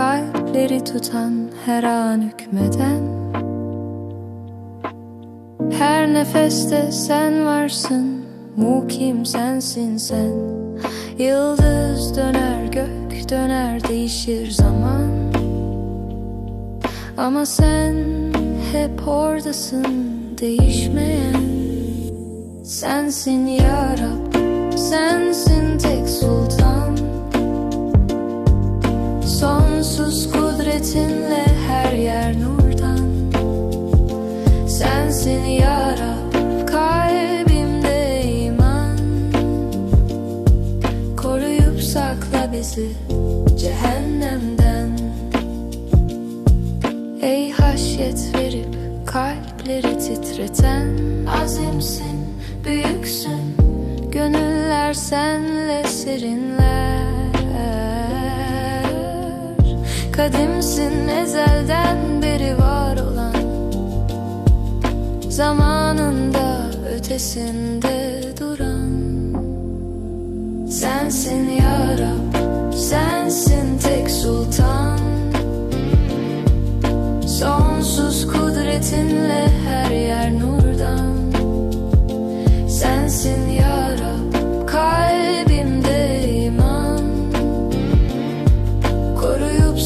Kalpleri tutan her an hükmeden. Her nefeste sen varsın Mukim sensin sen? Yıldız döner gök döner değişir zaman. Ama sen hep oradasın değişmeyen. Sensin ya Rab sensin tek sultan Sonsuz kudretinle her yer nurdan. Sensin ya Rab kalbimde iman. Koruyup sakla bizi cehennemden. Ey haşyet verip kalpleri titreten. Azimsin, büyüksün, gönüller senle serinler Kadimsin ezelden beri var olan Zamanında ötesinde duran Sensin ya Rab, sensin tek sultan. Sonsuz kudretinle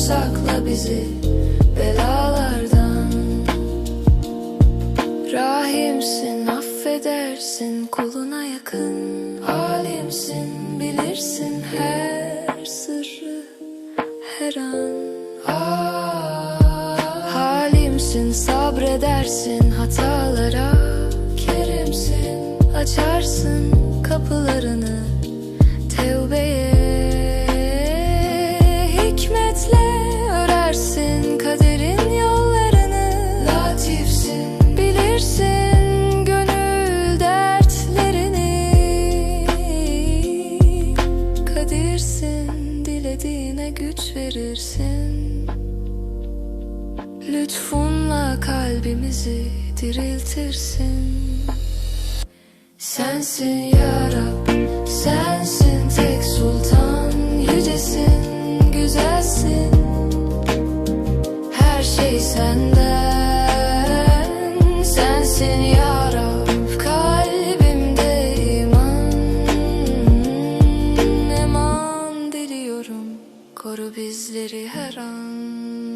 sakla bizi belalardan. Rahimsin, affedersin, kuluna yakın. Alimsin, bilirsin her sırrı, her an. Halimsin, sabredersin hatalara. Kerimsin, açarsın kapılarını Kadirsin, dilediğine güç verirsin. Lütfunla kalbimizi diriltirsin. Sensin ya koru bizleri her an